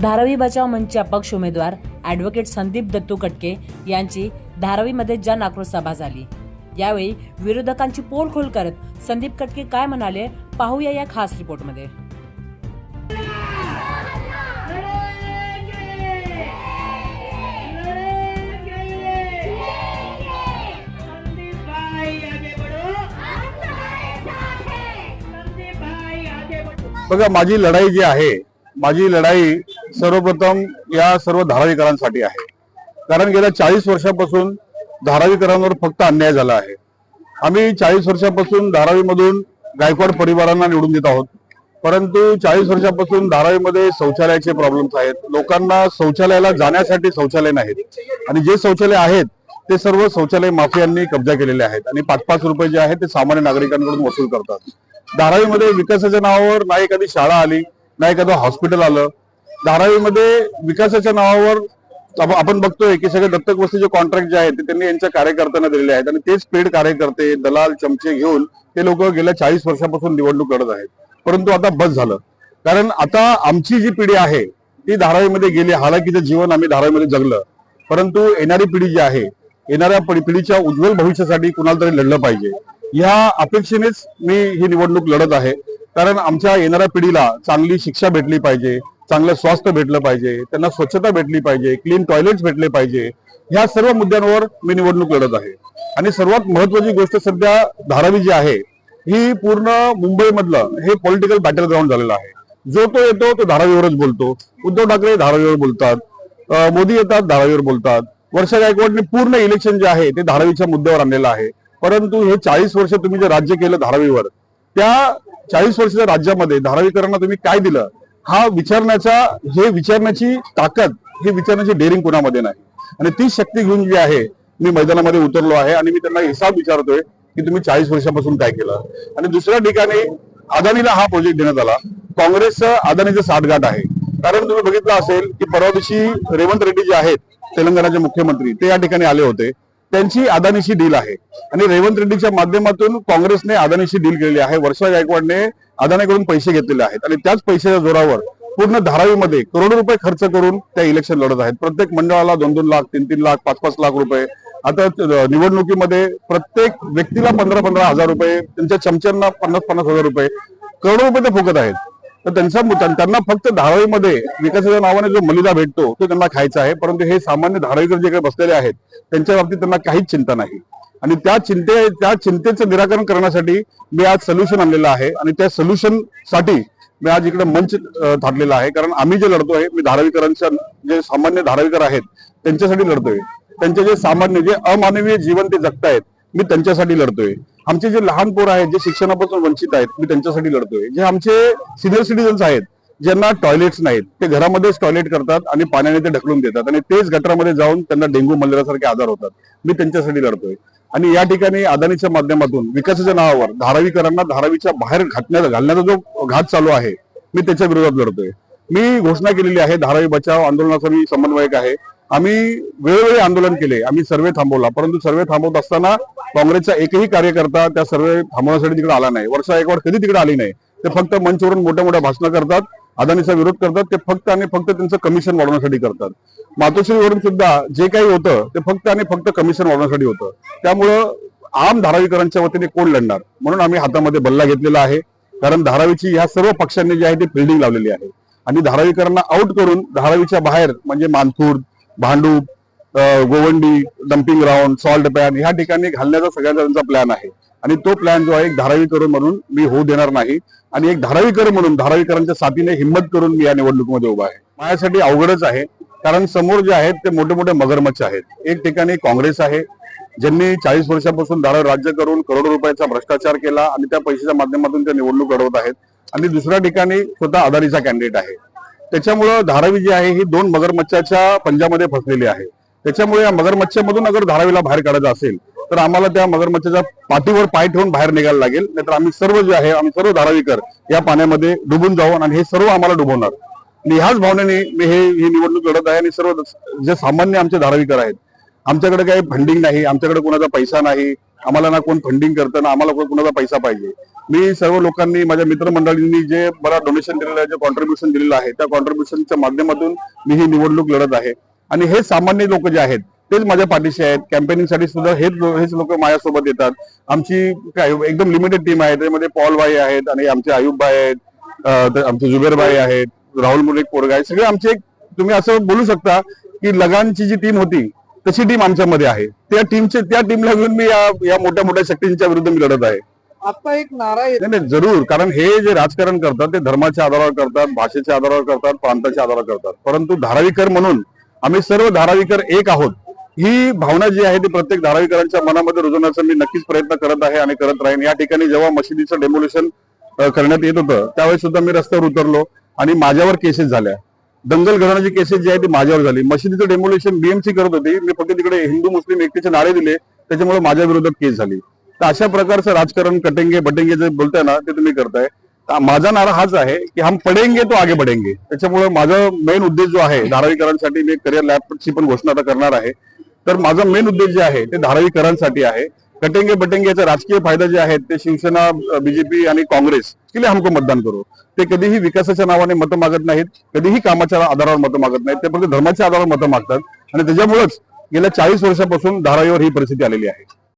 धारावी बचाव मंचचे अपक्ष उमेदवार ॲडव्होकेट संदीप दत्तू कटके यांची धारावीमध्ये जन आक्रोश सभा झाली. यावेळी विरोधकांची पोलखोल करत संदीप कटके काय म्हणाले पाहूया या खास रिपोर्टमध्ये. बघा माझी लढाई जी आहे माझी लढाई सर्वप्रथम या सर्व धारावीकरांसाठी आहे. कारण गेल्या चाळीस वर्षापासून धारावीकरांवर फक्त अन्याय झाला आहे. आम्ही चाळीस वर्षापासून धारावीमधून गायकवाड परिवारांना निवडून देत आहोत. परंतु चाळीस वर्षापासून धारावीमध्ये शौचालयाचे प्रॉब्लेम्स आहेत. लोकांना शौचालयाला जाण्यासाठी शौचालय नाहीत. आणि जे शौचालय आहेत ते सर्व शौचालय माफियांनी कब्जा केलेले आहेत. आणि पाच पाच रुपये जे आहेत ते सामान्य नागरिकांकडून वसूल करतात. धारावीमध्ये विकासाच्या नावावर ना एखादी शाळा आली ना एखादं हॉस्पिटल आलं धारावीमध्ये विकासाच्या नावावर आपण बघतोय की सगळे दत्तक वस्तीचे कॉन्ट्रॅक्ट जे आहेत ते त्यांनी यांच्या कार्यकर्त्यांना दिलेले आहेत. आणि तेच पेड कार्यकर्ते दलाल चमचे घेऊन ते लोक गेल्या चाळीस वर्षापासून निवडणूक करत आहेत. परंतु आता बस झालं. कारण आता आमची जी पिढी आहे ती धारावीमध्ये गेली. हालाकीचं जीवन आम्ही धारावीमध्ये जगलं. परंतु येणारी पिढी जी आहे येणाऱ्या पिढीच्या उज्ज्वल भविष्यासाठी कुणाला तरी लढलं पाहिजे. या अपेक्षेनेच मी ही निवडणूक लढत आहे. कारण आमच्या येणाऱ्या पिढीला चांगली शिक्षा भेटली पाहिजे. चांगलं स्वास्थ्य भेटलं पाहिजे त्यांना स्वच्छता भेटली पाहिजे क्लीन टॉयलेट्स भेटले पाहिजे ह्या सर्व मुद्द्यांवर मी निवडणूक लढत आहे. आणि सर्वात महत्वाची गोष्ट सध्या धारावी जी आहे ही पूर्ण मुंबईमधलं हे पॉलिटिकल बॅटल ग्राउंड झालेलं आहे. जो तो येतो तो धारावीवरच बोलतो. उद्धव ठाकरे धारावीवर बोलतात मोदी येतात धारावीवर बोलतात. वर्षा गायकवाडने पूर्ण इलेक्शन जे आहे ते धारावीच्या मुद्द्यावर आणलेलं आहे. परंतु हे चाळीस वर्ष तुम्ही जे राज्य केलं धारावीवर त्या चाळीस वर्षाच्या राज्यामध्ये धारावीकरांना तुम्ही काय दिलं? हा विचारण्याचा हे विचारण्याची ताकद हे विचारण्याची डेअरिंग कोणामध्ये नाही. आणि ती शक्ती घेऊन जी आहे मी मैदानामध्ये उतरलो आहे आणि मी त्यांना हिसाब विचारतोय की तुम्ही चाळीस वर्षापासून काय केलं. आणि दुसऱ्या ठिकाणी अदानीला हा प्रोजेक्ट देण्यात आला. काँग्रेसचं अदानीचं साठगाठ आहे. कारण तुम्ही बघितलं असेल की परवा दिवशी रेवंत रेड्डी जे आहेत तेलंगणाचे मुख्यमंत्री ते या ठिकाणी आले होते. त्यांची अदानीशी डील आहे. आणि रेवंत रेड्डीच्या माध्यमातून काँग्रेसने अदानीशी डील केलेली आहे. वर्षा गायकवाडने अदानीकडून पैसे घेतलेले आहेत आणि त्याच पैशाच्या जोरावर पूर्ण धारावीमध्ये करोडो रुपये खर्च करून त्या इलेक्शन लढत आहेत. प्रत्येक मंडळाला दोन दोन लाख तीन तीन लाख पाच पाच लाख रुपये. आता निवडणुकीमध्ये प्रत्येक व्यक्तीला पंधरा पंधरा हजार रुपये त्यांच्या चमच्यांना पन्नास पन्नास हजार रुपये. करोडो रुपये ते फुकत आहेत. तर त्यांचा त्यांना फक्त धारावीमध्ये विकासाच्या नावाने जो मलिदा भेटतो तो त्यांना खायचा आहे. परंतु हे सामान्य धारावीकर जे काही बसलेले आहेत त्यांच्या बाबतीत त्यांना काहीच चिंता नाही. आणि त्या चिंते त्या चिंतेचं निराकरण करण्यासाठी मी आज सोल्युशन आणलेलं आहे. आणि त्या सोल्युशनसाठी मी आज इकडे मंच धाडलेला थाटलेला आहे. कारण आम्ही जे लढतोय मी धारावीकरांच्या जे सामान्य धारावीकर आहेत त्यांच्यासाठी लढतोय. त्यांचे जे सामान्य जे अमानवीय जीवन ते जगतायत मी त्यांच्यासाठी लढतोय. आमचे जे लहान पोर आहेत जे शिक्षणापासून वंचित आहेत मी त्यांच्यासाठी लढतोय. जे आमचे सिनियर सिटीजन्स आहेत ज्यांना टॉयलेट्स नाहीत ते घरामध्येच टॉयलेट करतात आणि पाण्याने ते ढकलून देतात आणि तेच गटरामध्ये जाऊन त्यांना डेंग्यू मलेरियासारखे आजार होतात. मी त्यांच्यासाठी लढतोय. आणि या ठिकाणी अदानीच्या माध्यमातून विकासाच्या नावावर धारावीकरांना धारावीच्या बाहेर घातण्याचा घालण्याचा जो घात चालू आहे मी त्याच्या विरोधात लढतोय. मी घोषणा केलेली आहे धारावी बचाव आंदोलनाचा मी समन्वयक आहे. आम्ही वेळोवेळी आंदोलन केले आम्ही सर्वे थांबवला परंतु सर्वे थांबवत असताना काँग्रेसचा एकही कार्यकर्ता त्या सर्वे थांबवण्यासाठी तिकडे आला नाही. वर्षा गायकवाड कधी तिकडे आली नाही. ते फक्त मंचवरून मोठ्या मोठ्या भाषणं करतात. अदानीचा विरोध करतात. ते फक्त आणि फक्त त्यांचं कमिशन वाढवण्यासाठी करतात. मातोश्रीवरून सुद्धा जे काही होतं ते फक्त आणि फक्त कमिशन वाढवण्यासाठी होतं. त्यामुळं आम धारावीकरांच्या वतीने कोण लढणार? म्हणून आम्ही हातामध्ये बल्ला घेतलेला आहे. कारण धारावीची ह्या सर्व पक्षांनी जी आहे ती फिल्डिंग लावलेली आहे. आणि धारावीकरांना आउट करून धारावीच्या बाहेर म्हणजे Mankhurd Bhandup Govandi dumping ground salt pan ह्या ठिकाणी घालण्याचा सगळ्यांचा त्यांचा प्लॅन आहे. आणि तो प्लॅन जो आहे एक धारावीकर म्हणून मी होऊ देणार नाही. आणि एक धारावीकर म्हणून धारावीकरांच्या साथीने हिंमत करून मी या निवडणुकीमध्ये उभा आहे. माझ्यासाठी अवघडच आहे. कारण समोर जे आहेत ते मोठे मोठे मगरमच्छ आहेत. एक ठिकाणी काँग्रेस आहे. ज्यांनी चाळीस वर्षापासून धारावी राज्य करून करोडो रुपयाचा भ्रष्टाचार केला आणि त्या पैशाच्या माध्यमातून ते निवडणूक घडवत आहेत. आणि दुसऱ्या ठिकाणी स्वतः आदारीचा कॅन्डिडेट आहे. त्याच्यामुळं धारावी जी आहे ही दोन मगरमच्छाच्या पंजामध्ये फसलेली आहे. त्याच्यामुळे या मगरमच्छामधून अगर धारावीला बाहेर काढायचं असेल तर आम्हाला त्या मगरमच्छाच्या पाठीवर पाय ठेवून बाहेर निघायला लागेल. नाहीतर आम्ही सर्व जे आहे आम्ही सर्व धारावीकर या पाण्यामध्ये डुबून जाऊ आणि हे सर्व आम्हाला डुबवणार. आणि ह्याच भावनेने मी हे ही निवडणूक लढत आहे आणि सर्व जे सामान्य आमचे धारावीकर आहेत आमच्याकडे काही फंडिंग नाही आमच्याकडे कोणाचा पैसा नाही आम्हाला ना कोण फंडिंग करतं ना आम्हाला कोणाचा कुणाचा पैसा पाहिजे. मी सर्व लोकांनी माझ्या मित्रमंडळींनी जे मला डोनेशन दिलेलं आहे जे कॉन्ट्रीब्युशन दिलेलं आहे त्या कॉन्ट्रीब्युशनच्या माध्यमातून मी ही निवडणूक लढत आहे. आणि हे सामान्य लोक जे आहेत तेच माझ्या पाठीशी आहेत. कॅम्पेनिंगसाठी सुद्धा हेच हेच लोक माझ्यासोबत येतात. आमची काय एकदम लिमिटेड टीम आहे. त्यामध्ये पॉल भाई आहेत आणि आमचे आयुब भाई आहेत आमचे जुबेर भाई आहेत राहुल मुलिक पोरगा आहे सगळे आमचे एक तुम्ही असं बोलू शकता की लगानची जी टीम होती तशी टीम आमच्यामध्ये आहे. त्या टीमचे त्या टीमला घेऊन मी या या मोठ्या मोठ्या शक्तींच्या विरुद्ध मी लढत आहे. आता एक नारा नाही जरूर. कारण हे जे राजकारण करतात ते धर्माच्या आधारावर करतात भाषेच्या आधारावर करतात प्रांताच्या आधारावर करतात. परंतु धारावीकर म्हणून आम्ही सर्व धारावीकर एक आहोत. ही भावना जी आहे ती प्रत्येक धारावीकरांच्या मनामध्ये रुजवण्याचा मी नक्कीच प्रयत्न करत आहे आणि करत राहीन. या ठिकाणी जेव्हा मशिदीचं डेमोलेशन करण्यात येत होतं त्यावेळेस सुद्धा मी रस्त्यावर उतरलो आणि माझ्यावर केसेस झाल्या. दंगल घडवण्याची केसेस जी आहे ती माझ्यावर झाली. मशिदीचं डेमोलेशन बीएमसी करत होती. मी फक्त तिकडे हिंदू मुस्लिम एकतेचे नारे दिले. त्याच्यामुळे माझ्या विरोधात केस झाली. तर अशा प्रकारचं राजकारण कटेंगे बटेंगे जे बोलताय ना ते तुम्ही करताय. माझा नारा हाच आहे की हम पडेंगे तो आगे बढेंगे. त्याच्यामुळे माझा मेन उद्देश जो आहे धारावीकरांसाठी मी करिअर लॅबची पण घोषणा आता करणार आहे. तर माझा मेन उद्देश जे आहे ते धारावीकरांसाठी आहे. कटेंगे बटेंगे याचा राजकीय फायदा जे आहेत ते शिवसेना बीजेपी आणि काँग्रेस केले हमको मतदान करू. ते कधीही विकासाच्या नावाने मतं मागत नाहीत कधीही कामाच्या आधारावर मतं मागत नाहीत ते फक्त धर्माच्या आधारावर मतं मागतात. आणि त्याच्यामुळेच गेल्या चाळीस वर्षापासून धारावीवर ही परिस्थिती आलेली आहे.